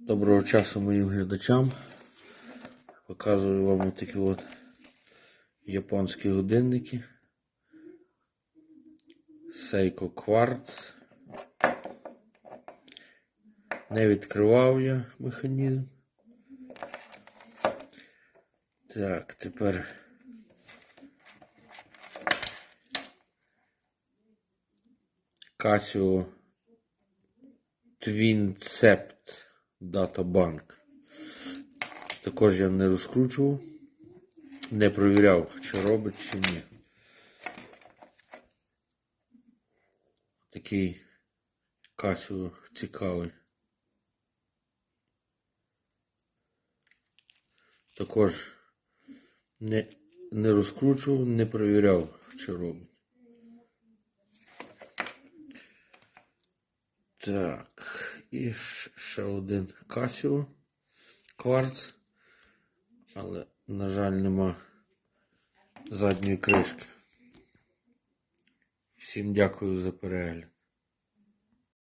Доброго часу моїм глядачам. Показую вам такі от японські годинники. Seiko Quartz. Не відкривав я механізм. Так, тепер Casio Twincept Data Bank. Також я не розкручував, не провіряв, чи робить, чи ні. Такий Casio цікавий. Також не, не розкручував, не перевіряв, чи робить. Так, і ще один Casio кварц, але, на жаль, нема задньої кришки. Всім дякую за перегляд.